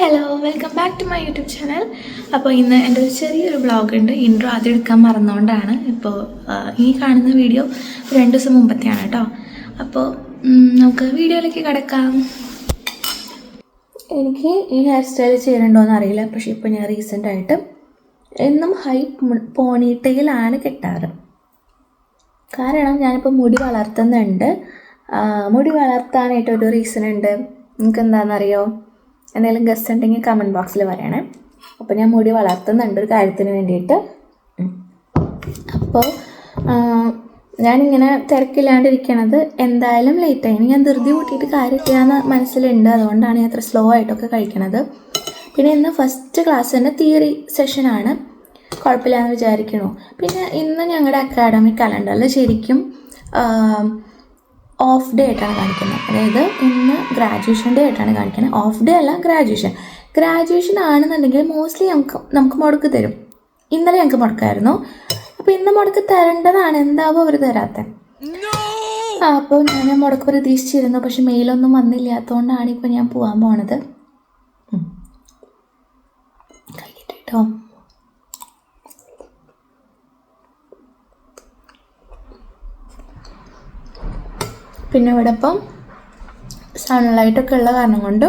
Hello welcome back to my YouTube channel അപ്പോൾ ഇന്ന് എന്റെ ഒരു ചെറിയൊരു ബ്ലോഗ് ഉണ്ട്. ഇൻട്രോ ആദ്യം എടുക്കാൻ മറന്നുകൊണ്ടാണ്. ഇപ്പോൾ ഈ കാണുന്ന വീഡിയോ രണ്ട് ദിവസം മുമ്പത്തെയാണ് കേട്ടോ. അപ്പോൾ നമുക്ക് വീഡിയോയിലേക്ക് കിടക്കാം. എനിക്ക് ഈ ഹെയർ സ്റ്റൈൽ ചെയ്യലുണ്ടോയെന്ന് അറിയില്ല. പക്ഷേ ഇപ്പോൾ ഞാൻ റീസെന്റ് ആയിട്ട് എന്നും ഹൈ പോണിട്ടയിലാണ് കെട്ടാറ്. കാരണം ഞാനിപ്പോൾ മുടി വളർത്തുന്നുണ്ട്. മുടി വളർത്താനായിട്ട് ഒരു റീസൺ ഉണ്ട്. നിങ്ങൾക്ക് എന്താണെന്നറിയോ എന്തെങ്കിലും ഗസ്റ്റ് ഉണ്ടെങ്കിൽ കമന്റ് ബോക്സിൽ പറയണേ. അപ്പോൾ ഞാൻ മുടി വളർത്തുന്നുണ്ട് ഒരു കാര്യത്തിന് വേണ്ടിയിട്ട്. അപ്പോൾ ഞാനിങ്ങനെ തിരക്കില്ലാണ്ടിരിക്കണത് എന്തായാലും ലേറ്റ് ഇനി ഞാൻ ധൃതി കൂട്ടിയിട്ട് കാര്യമില്ലാന്ന് മനസ്സിലുണ്ട്. അതുകൊണ്ടാണ് ഞാൻ അത്ര സ്ലോ ആയിട്ടൊക്കെ കഴിക്കണത്. പിന്നെ ഇന്ന് ഫസ്റ്റ് ക്ലാസ് തന്നെ തിയറി സെഷനാണ് കുഴപ്പമില്ലാന്ന് വിചാരിക്കണു. പിന്നെ ഇന്ന് ഞങ്ങളുടെ അക്കാഡമിക് കലണ്ടറിൽ ശരിക്കും ഓഫ് ഡേ ആയിട്ടാണ് കാണിക്കുന്നത്. അതായത് ഇന്ന് ഗ്രാജുവേഷൻ ഡേ ആയിട്ടാണ് കാണിക്കുന്നത്. ഓഫ് ഡേ അല്ല ഗ്രാജുവേഷൻ ഗ്രാജുവേഷൻ ആണെന്നുണ്ടെങ്കിൽ മോസ്റ്റ്ലി നമുക്ക് നമുക്ക് മുടക്ക് തരും. ഇന്നലെ ഞങ്ങൾക്ക് മുടക്കായിരുന്നു. അപ്പോൾ ഇന്ന് മുടക്ക് തരേണ്ടതാണ്. എന്താവും അവർ തരാത്ത. ആ അപ്പോൾ ഞാൻ മുടക്ക് പ്രതീക്ഷിച്ചിരുന്നു. പക്ഷെ മെയിലൊന്നും വന്നില്ലാത്തതുകൊണ്ടാണ് ഇപ്പോൾ ഞാൻ പോകാൻ പോണത്. കഴിഞ്ഞിട്ട് കേട്ടോ പിന്നെ ഇവിടെ ഇപ്പം സൺലൈറ്റൊക്കെ ഉള്ള കാരണം കൊണ്ട്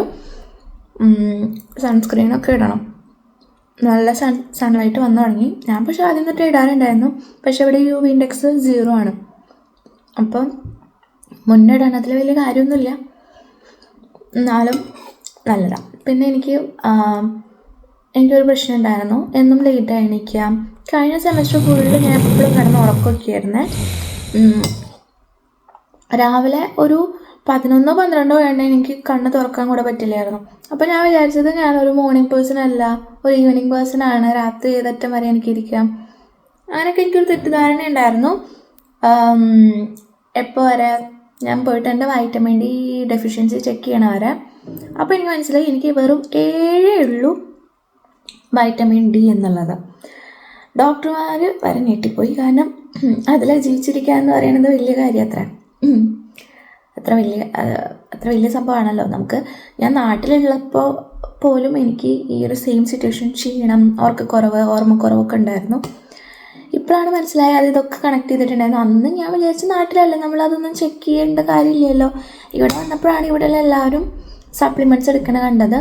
സൺസ്ക്രീനൊക്കെ ഇടണം. നല്ല സൺ സൺലൈറ്റ് വന്നു തുടങ്ങി. ഞാൻ പക്ഷേ ആദ്യം തൊട്ട് ഇടാറുണ്ടായിരുന്നു. പക്ഷേ ഇവിടെ യു വി ഇൻഡെക്സ് സീറോ ആണ്. അപ്പം മുന്നേ ഇടണത്തിൽ വലിയ കാര്യമൊന്നുമില്ല. എന്നാലും നല്ലതാണ് പിന്നെ എനിക്ക് എനിക്കൊരു പ്രശ്നം ഉണ്ടായിരുന്നു. എന്നും ലേറ്റ് എണീക്കാം. കഴിഞ്ഞ സെമസ്റ്റർ ഫുള്ളിൽ ഞാൻ എപ്പോഴും കിടന്ന് ഉറക്കമൊക്കെയായിരുന്നേ. രാവിലെ ഒരു പതിനൊന്നോ പന്ത്രണ്ടോ വേണ്ട എനിക്ക് കണ്ണ് തുറക്കാൻ കൂടെ പറ്റില്ലായിരുന്നു. അപ്പോൾ ഞാൻ വിചാരിച്ചത് ഞാനൊരു മോർണിംഗ് പേഴ്സൺ അല്ല ഒരു ഈവനിങ് പേഴ്സൺ ആണ് രാത്രി ഏതറ്റം വരെ എനിക്ക് ഇരിക്കാം. അങ്ങനെയൊക്കെ എനിക്കൊരു തെറ്റിദ്ധാരണ ഉണ്ടായിരുന്നു. എപ്പോൾ വരെ? ഞാൻ പോയിട്ട് എന്റെ വൈറ്റമിൻ ഡി ഡെഫിഷ്യൻസി ചെക്ക് ചെയ്യണ വരെ. അപ്പോൾ എനിക്ക് മനസ്സിലായി എനിക്ക് വെറും ഏഴേ ഉള്ളൂ വൈറ്റമിൻ ഡി എന്നുള്ളത്. ഡോക്ടർമാർ വരെ ഞെട്ടിപ്പോയി. കാരണം അതിൽ ജീവിച്ചിരിക്കുക എന്ന് പറയുന്നത് വലിയ കാര്യം. അത്ര വലിയ അത്ര വലിയ സംഭവമാണല്ലോ. നമുക്ക് ഞാൻ നാട്ടിലുള്ളപ്പോൾ പോലും എനിക്ക് ഈ ഒരു സെയിം സിറ്റുവേഷൻ ക്ഷീണം ഓർക്കക്കുറവ് ഓർമ്മക്കുറവൊക്കെ ഉണ്ടായിരുന്നു. ഇപ്പോഴാണ് മനസ്സിലായത് ഇതൊക്കെ കണക്ട് ചെയ്തിട്ടുണ്ടായിരുന്നു. അന്ന് ഞാൻ വിചാരിച്ച നാട്ടിലല്ലേ നമ്മളതൊന്നും ചെക്ക് ചെയ്യേണ്ട കാര്യമില്ലല്ലോ. ഇവിടെ വന്നപ്പോഴാണ് ഇവിടെ എല്ലാവരും സപ്ലിമെന്റ്സ് എടുക്കണ കണ്ടത്.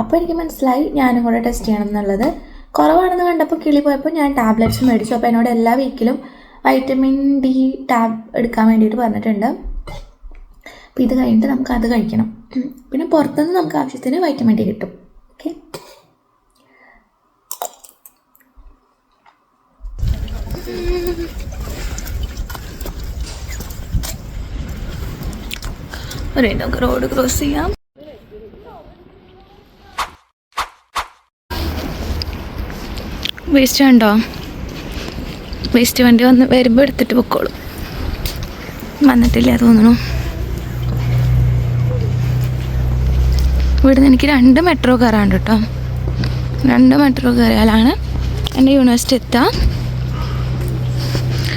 അപ്പോൾ എനിക്ക് മനസ്സിലായി ഞാനും കൂടെ ടെസ്റ്റ് ചെയ്യണം എന്നുള്ളത്. കുറവാണെന്ന് കണ്ടപ്പോൾ കിളി പോയപ്പോൾ ഞാൻ ടാബ്ലറ്റ്സ് മേടിച്ചു. അപ്പോൾ എന്നോട് എല്ലാ വീക്കിലും വൈറ്റമിൻ ഡി ടാബ് എടുക്കാൻ വേണ്ടിയിട്ട് പറഞ്ഞിട്ടുണ്ട്. അപ്പോൾ ഇത് കഴിഞ്ഞിട്ട് നമുക്ക് അത് കഴിക്കണം. പിന്നെ പുറത്തുനിന്ന് നമുക്ക് ആവശ്യത്തിന് വൈറ്റമിൻ ഡി കിട്ടും. ഓക്കെ? ഒരു നമുക്ക് റോഡ് ക്രോസ് ചെയ്യാം. വേസ്റ്റ് കണ്ടോ വേസ്റ്റ് വണ്ടി വന്ന് വരുമ്പോൾ എടുത്തിട്ട് പൊക്കോളും. വന്നിട്ടില്ല തോന്നുന്നു. ഇവിടുന്ന് എനിക്ക് രണ്ട് മെട്രോ കയറാണ്ട് കേട്ടോ. രണ്ട് മെട്രോ കയറിയാലാണ് എന്റെ യൂണിവേഴ്സിറ്റി എത്താം.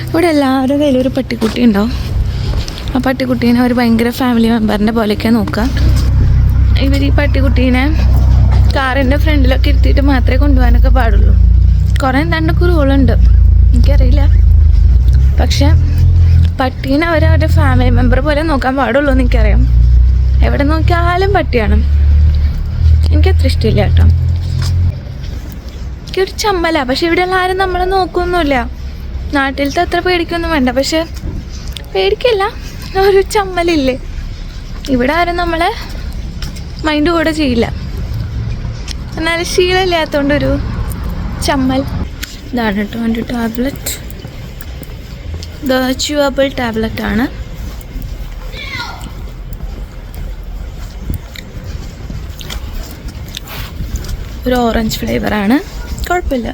ഇവിടെ എല്ലാവരുടെ കയ്യിലും ഒരു പട്ടിക്കുട്ടി ഉണ്ടാവും ആ പട്ടിക്കുട്ടീനെ ഒരു ഭയങ്കര ഫാമിലി മെമ്പറിന്റെ പോലെയൊക്കെ നോക്കുക ഇവർ ഈ പട്ടിക്കുട്ടീനെ കാറിന്റെ ഫ്രണ്ടിലൊക്കെ ഇരുത്തിയിട്ട് മാത്രമേ കൊണ്ടുപോകാനൊക്കെ പാടുള്ളൂ. കുറേ എന്താണ് റൂളുണ്ട് എനിക്കറിയില്ല. പക്ഷെ പട്ടീനെ അവർ അവരുടെ ഫാമിലി മെമ്പർ പോലെ നോക്കാൻ പാടുള്ളൂ എനിക്കറിയാം. എവിടെ നോക്കിയാലും പട്ടിയാണ്. എനിക്കത്ര ഇഷ്ടമില്ല കേട്ടോ. എനിക്കൊരു ചമ്മല. പക്ഷെ ഇവിടെ ഉള്ള ആരും നമ്മളെ നോക്കൊന്നുമില്ല നാട്ടിലത്തെ അത്ര പേടിക്കൊന്നും വേണ്ട. പക്ഷെ പേടിക്കില്ല. ഒരു ചമ്മലില്ലേ? ഇവിടെ ആരും നമ്മളെ മൈൻഡ് കൂടെ ചെയ്യില്ല. എന്നാൽ ശീലമില്ലാത്തതുകൊണ്ടൊരു ചമ്മൽ. ഇതാണ് കേട്ടോ എന്റെ ടാബ്ലറ്റ്. ഇത് ച്യൂവബിൾ ടാബ്ലറ്റ് ആണ്. ഒരു ഓറഞ്ച് ഫ്ലേവറാണ് കുഴപ്പമില്ല.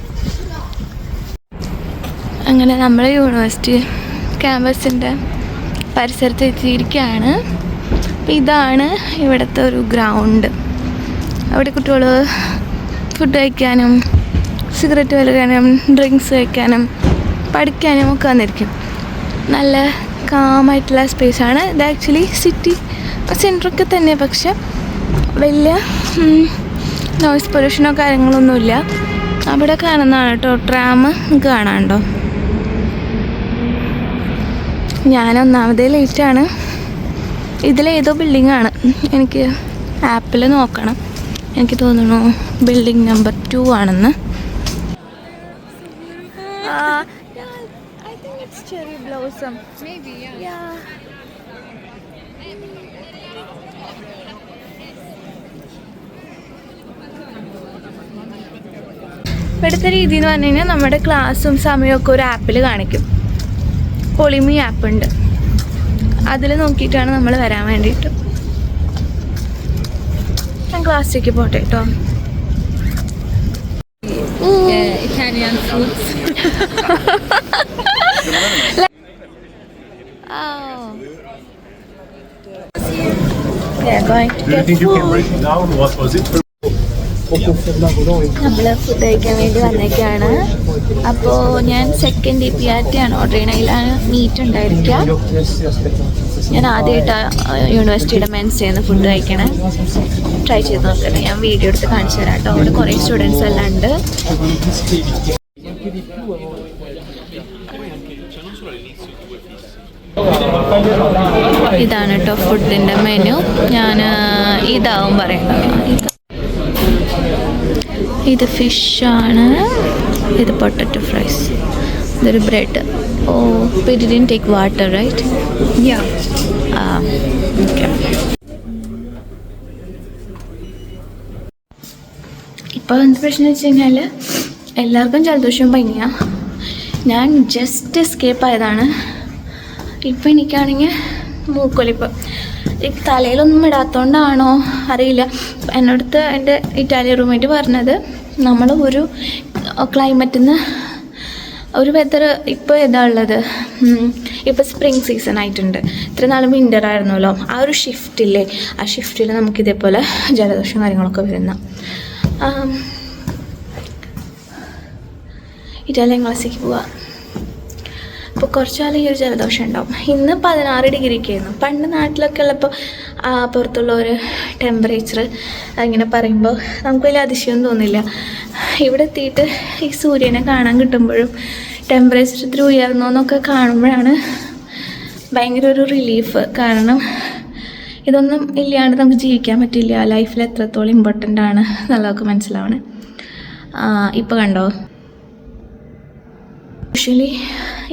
അങ്ങനെ നമ്മുടെ യൂണിവേഴ്സിറ്റി ക്യാമ്പസിന്റെ പരിസരത്ത് എത്തിയിരിക്കുകയാണ്. അപ്പം ഇതാണ് ഇവിടുത്തെ ഒരു ഗ്രൗണ്ട്. അവിടെ കുട്ടികൾ ഫുഡ് കഴിക്കാനും സിഗരറ്റ് വലിക്കാനും ഡ്രിങ്ക്സ് വയ്ക്കാനും പഠിക്കാനും ഒക്കെ വന്നിരിക്കും. നല്ല കാമായിട്ടുള്ള സ്പേസാണ് ഇത് ആക്ച്വലി സിറ്റി സെന്ററൊക്കെ തന്നെ പക്ഷെ വലിയ നോയ്സ് പൊല്യൂഷനോ കാര്യങ്ങളൊന്നുമില്ല അവിടെ കാണുന്നതാണ് കേട്ടോ ട്രാം കാണാണ്ടോ ഞാൻ ഒന്നാമതേ ലേറ്റാണ് ഇതിലേതോ ബിൽഡിംഗ് ആണ്. എനിക്ക് ആപ്പിൽ നോക്കണം. എനിക്ക് തോന്നുന്നു ബിൽഡിംഗ് നമ്പർ ടു ആണെന്ന്. ഇവിടുത്തെ രീതി എന്ന് പറഞ്ഞു കഴിഞ്ഞാൽ നമ്മുടെ ക്ലാസ്സും സമയമൊക്കെ ഒരു ആപ്പിൽ കാണിക്കും. പൊളിമി ആപ്പ് ഉണ്ട്. അതിൽ നോക്കിയിട്ടാണ് നമ്മൾ വരാൻ വേണ്ടിയിട്ട്. ഞാൻ ക്ലാസ്സിലേക്ക് പോട്ടെ കേട്ടോ. Oh. നമ്മൾ ഫുഡ് കഴിക്കാൻ വേണ്ടി വന്നേക്കാണ് അപ്പോൾ ഞാൻ second D P R T ആണ് ഓർഡർ ചെയ്യണത് മീറ്റ് ഉണ്ടായിരിക്ക ഞാൻ ആദ്യമായിട്ടാണ് യൂണിവേഴ്സിറ്റിയുടെ മെൻസ് ചെയ്യുന്ന ഫുഡ് കഴിക്കണേ. ട്രൈ ചെയ്ത് നോക്കട്ടെ. ഞാൻ വീഡിയോ എടുത്ത് കാണിച്ചു തരാം കേട്ടോ. അവിടെ കുറേ സ്റ്റുഡൻസ് എല്ലാം ഉണ്ട്. ഇതാണ് കേട്ടോ ഫുഡിന്റെ മെനു ഞാൻ ഇതാവും പറയാം ഇത് ഫിഷ് ഫിഷാണ് ഇത് പൊട്ടറ്റ് ഫ്രൈസ് ഇതൊരു bread oh it didn't take water right. ആ ഓക്കെ ഇപ്പോൾ എന്ത് പ്രശ്നം വെച്ച് കഴിഞ്ഞാൽ എല്ലാവർക്കും ജലദോഷം പനിയാണ് ഞാൻ ജസ്റ്റ് എസ്കേപ്പ് ആയതാണ്. ഇപ്പം എനിക്കാണെങ്കിൽ മൂക്കൊലിപ്പ്. ഈ തലയിലൊന്നും ഇടാത്തതുകൊണ്ടാണോ അറിയില്ല. എന്നോടത്ത് എന്റെ ഇറ്റാലിയൻ റൂമേറ്റ് പറഞ്ഞത് നമ്മൾ ഒരു ക്ലൈമറ്റിൽ നിന്ന് ഒരു വെതർ ഇപ്പോൾ ഏതാ ഉള്ളത്? ഇപ്പോൾ സ്പ്രിങ് സീസൺ ആയിട്ടുണ്ട്. ഇത്ര നാളും വിന്റർ ആയിരുന്നല്ലോ. ആ ഒരു ഷിഫ്റ്റില്ലേ ആ ഷിഫ്റ്റിൽ നമുക്ക് ഇതേപോലെ ജലദോഷം കാര്യങ്ങളൊക്കെ വരുന്ന. ഇറ്റാലിയൻ ക്ലാസ്സിലേക്ക് പോവാം. അപ്പോൾ കുറച്ച് കാലം ഈ ഒരു ജലദോഷം ഉണ്ടാവും. ഇന്ന് പതിനാറ് ഡിഗ്രിക്ക് ആയിരുന്നു പണ്ട് നാട്ടിലൊക്കെ ഉള്ളപ്പോൾ പുറത്തുള്ള ഒരു ടെമ്പറേച്ചർ അങ്ങനെ പറയുമ്പോൾ നമുക്ക് വലിയ അതിശയം തോന്നില്ല. ഇവിടെ എത്തിയിട്ട് ഈ സൂര്യനെ കാണാൻ കിട്ടുമ്പോഴും ടെമ്പറേച്ചർ ഇത്തിരി ഉയർന്നു എന്നൊക്കെ കാണുമ്പോഴാണ് ഭയങ്കര ഒരു റിലീഫ് കാരണം ഇതൊന്നും ഇല്ലാണ്ട് നമുക്ക് ജീവിക്കാൻ പറ്റില്ല. ലൈഫിൽ എത്രത്തോളം ഇമ്പോർട്ടന്റ് ആണ് എന്നുള്ളതൊക്കെ മനസ്സിലാവണേ. ഇപ്പോൾ കണ്ടോ? യൂഷ്വലി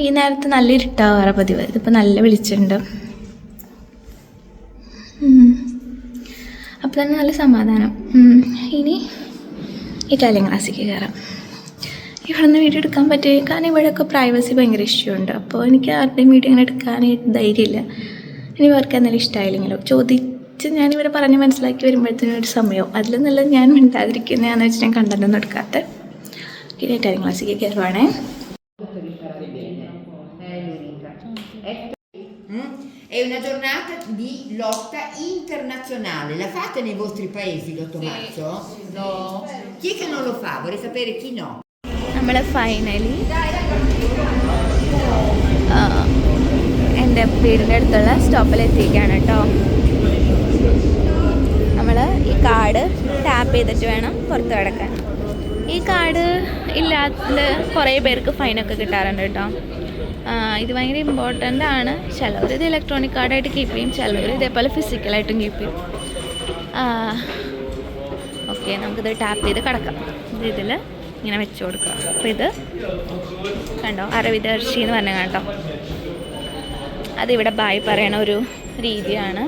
ഈ നേരത്ത് നല്ല ഇരുട്ടാവാറ് പതിവ്. ഇതിപ്പോൾ നല്ല വിളിച്ചിട്ടുണ്ട്. അപ്പോൾ തന്നെ നല്ല സമാധാനം. ഇനി ഇറ്റാലിയൻ ക്ലാസ്സിലേക്ക് കയറാം ഇവിടെ നിന്ന് വീഡിയോ എടുക്കാൻ പറ്റിയ കാരണം ഇവിടെയൊക്കെ പ്രൈവസി ഭയങ്കര ഇഷ്യൂ ഉണ്ട്. അപ്പോൾ എനിക്ക് ആരുടെയും വീഡിയോ അങ്ങനെ എടുക്കാനായിട്ട് ധൈര്യമില്ല. ഇനി അവർക്ക് എന്നാലും ഇഷ്ടമായില്ലെങ്കിലോ ചോദിച്ച് ഞാനിവിടെ പറഞ്ഞ് മനസ്സിലാക്കി വരുമ്പോഴത്തേനും ഒരു സമയവും. അതിൽ നല്ല ഞാൻ മിണ്ടാതിരിക്കുന്നതാണെന്ന് വെച്ച് ഞാൻ കണ്ടന്റൊന്നും എടുക്കാത്ത. ഇനി ഇറ്റാലിയൻ ക്ലാസ്സിലേക്ക് കയറുവാണേ È una giornata di lotta internazionale. La fate nei vostri paesi l'8 sì, marzo? Sì, No. Chi è che non lo fa? Vorrei sapere chi no. നമ്മൾ ഫൈനലി എന്റെ വീടിന്റെ അടുത്തുള്ള സ്റ്റോപ്പിൽ എത്തിക്കുകയാണ് കേട്ടോ നമ്മൾ ഈ കാർഡ് ടാപ്പ് ചെയ്തിട്ട് വേണം പുറത്ത് കിടക്കാൻ ഈ കാർഡ് ഇല്ലാത്ത കുറേ പേർക്ക് ഫൈനൊക്കെ കിട്ടാറുണ്ട് കേട്ടോ ഇത് ഭയങ്കര ഇമ്പോർട്ടന്റ് ആണ്. ചിലവർ ഇത് ഇലക്ട്രോണിക് കാർഡായിട്ട് കീപ്പ് ചെയ്യും ചിലവർ ഇതേപോലെ ഫിസിക്കലായിട്ടും കീപ്പ് ചെയ്യും. ഓക്കെ നമുക്കിത് ടാപ്പ് ചെയ്ത് കിടക്കാം. ഇത് ഇതിൽ ഇങ്ങനെ വെച്ച് കൊടുക്കുക അപ്പോൾ ഇത് കണ്ടോ? അരവിദർശി എന്ന് പറഞ്ഞ കേട്ടോ അതിവിടെ ബായി പറയണ ഒരു രീതിയാണ്.